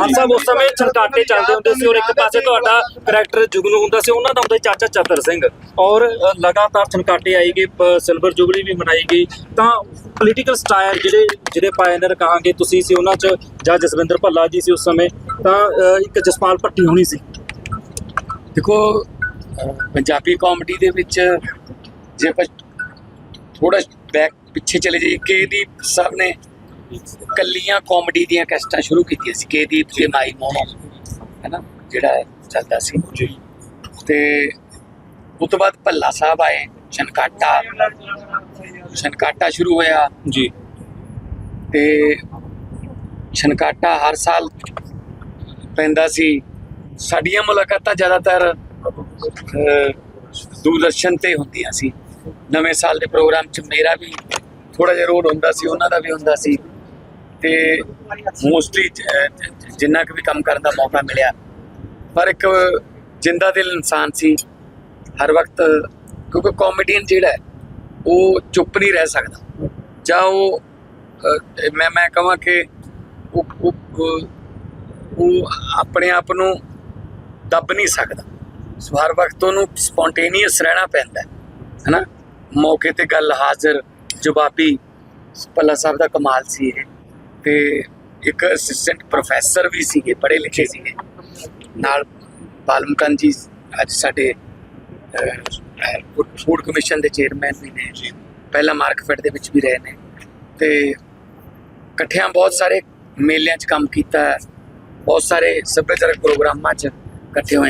ਮਾਨ ਸਾਹਿਬ ਉਸ ਸਮੇਂ ਛਣਕਾਟੇ ਚੱਲਦੇ ਹੁੰਦੇ ਸੀ ਔਰ ਇੱਕ ਪਾਸੇ ਤੁਹਾਡਾ ਕਰੈਕਟਰ ਜੁਗਨੂ ਹੁੰਦਾ ਸੀ, ਉਹਨਾਂ ਦਾ ਹੁੰਦਾ ਚਾਚਾ ਚਤਰ ਸਿੰਘ। ਔਰ ਲਗਾਤਾਰ ਛਣਕਾਟੇ ਆਈ ਗਏ ਸਿਲਵਰ ਜੁਬਲੀ ਵੀ ਮਨਾਈ ਗਈ। ਤਾਂ ਪੋਲੀਟੀਕਲ ਸਟਾਈਲ ਜਿਹੜੇ ਜਿਹੜੇ ਪਾਇਨਰ ਕਹਾਂਗੇ ਤੁਸੀਂ ਸੀ ਉਹਨਾਂ 'ਚ, ਜਾਂ ਜਸਵਿੰਦਰ ਭੱਲਾ ਜੀ ਸੀ ਉਸ ਸਮੇਂ, ਤਾਂ ਇੱਕ ਜਸਪਾਲ ਭੱਟੀ ਹੋਣੀ ਸੀ। ਦੇਖੋ ਪੰਜਾਬੀ ਕਾਮੇਡੀ ਦੇ ਵਿੱਚ ਜੇ ਆਪਾਂ ਥੋੜਾ ਬੈਕ ਪਿੱਛੇ ਚਲੇ ਜਾਈਏ ਕੇਦੀਪ ਸਾਹਿਬ ਨੇ ਕੱਲੀਆਂ ਕਾਮੇਡੀ ਦੀਆਂ ਕੈਸਟਾਂ ਸ਼ੁਰੂ ਕੀਤੀਆਂ ਸੀ ਕੇਦੀਪ ਤੇ ਮਾਈ ਮੋਨੋ ਹੈਨਾ ਜਿਹੜਾ ਚੱਲਦਾ ਸੀ। ਜੀ। ਤੇ ਉਸ ਤੋਂ ਬਾਅਦ ਭੱਲਾ ਸਾਹਿਬ ਆਏ ਛਨਕਾਟਾ। ਛਨਕਾਟਾ ਸ਼ੁਰੂ ਹੋਇਆ। ਜੀ। ਤੇ ਛਨਕਾਟਾ ਹਰ ਸਾਲ ਪੈਂਦਾ ਸੀ। ਸਾਡੀਆਂ ਮੁਲਾਕਾਤਾਂ ਜ਼ਿਆਦਾਤਰ ਦੂਰਦਰਸ਼ਨ ਤੇ ਹੁੰਦੀਆਂ ਸੀ। ਨਵੇਂ ਸਾਲ ਦੇ ਪ੍ਰੋਗਰਾਮ 'ਚ ਮੇਰਾ ਵੀ ਥੋੜਾ ਜਿਹਾ ਰੋਲ ਹੁੰਦਾ ਸੀ ਉਹਨਾਂ ਦਾ ਵੀ ਹੁੰਦਾ ਸੀ। ਤੇ ਮੋਸਟਲੀ ਜਿੰਨਾ ਕੁ ਵੀ ਕੰਮ ਕਰਨ ਦਾ ਮੌਕਾ ਮਿਲਿਆ, ਪਰ ਇੱਕ ਜਿੰਦਾ ਦਿਲ ਇਨਸਾਨ ਸੀ, ਹਰ ਵਕਤ, ਕਿਉਂਕਿ ਕਾਮੇਡੀਅਨ ਜਿਹੜਾ ਉਹ ਚੁੱਪ ਨਹੀਂ ਰਹਿ ਸਕਦਾ। ਜਾਂ ਉਹ ਮੈਂ ਮੈਂ ਕਹਾਂ ਕਿ ਉਹ, ਉਹ- ਆਪਣੇ ਆਪ ਨੂੰ ਦੱਬ ਨਹੀਂ ਸਕਦਾ। ਸੋ ਹਰ ਵਕਤ ਉਹਨੂੰ ਸਪੌਂਟੇਨੀਅਸ ਰਹਿਣਾ ਪੈਂਦਾ ਹੈ ਨਾ ਮੌਕੇ ਤੇ ਗੱਲ ਹਾਜ਼ਰ, ਜਵਾਬੀ ਪੱਲਾ ਸਾਹਿਬ ਦਾ ਕਮਾਲ ਸੀ ਇਹ। ਤੇ ਇੱਕ ਅਸਿਸਟੈਂਟ ਪ੍ਰੋਫੈਸਰ ਵੀ ਸੀਗੇ ਪੜ੍ਹੇ ਲਿਖੇ ਸੀਗੇ। ਨਾਲ ਬਾਲਮਕਨ ਜੀ ਅੱਜ ਸਾਡੇ ਫੂਡ ਕਮਿਸ਼ਨ ਦੇ ਚੇਅਰਮੈਨ ਵੀ ਨੇ। ਪਹਿਲਾਂ ਮਾਰਕਫੈਟ ਦੇ ਵਿੱਚ ਵੀ ਰਹੇ ਨੇ। ਤੇ ਇਕੱਠਿਆਂ ਬਹੁਤ ਸਾਰੇ ਮੇਲਿਆਂ 'ਚ ਕੰਮ ਕੀਤਾ। ਬਹੁਤ ਸਾਰੇ ਸੱਭਿਆਚਾਰਕ ਪ੍ਰੋਗਰਾਮਾਂ 'ਚ ਇਕੱਠੇ ਹੋਏ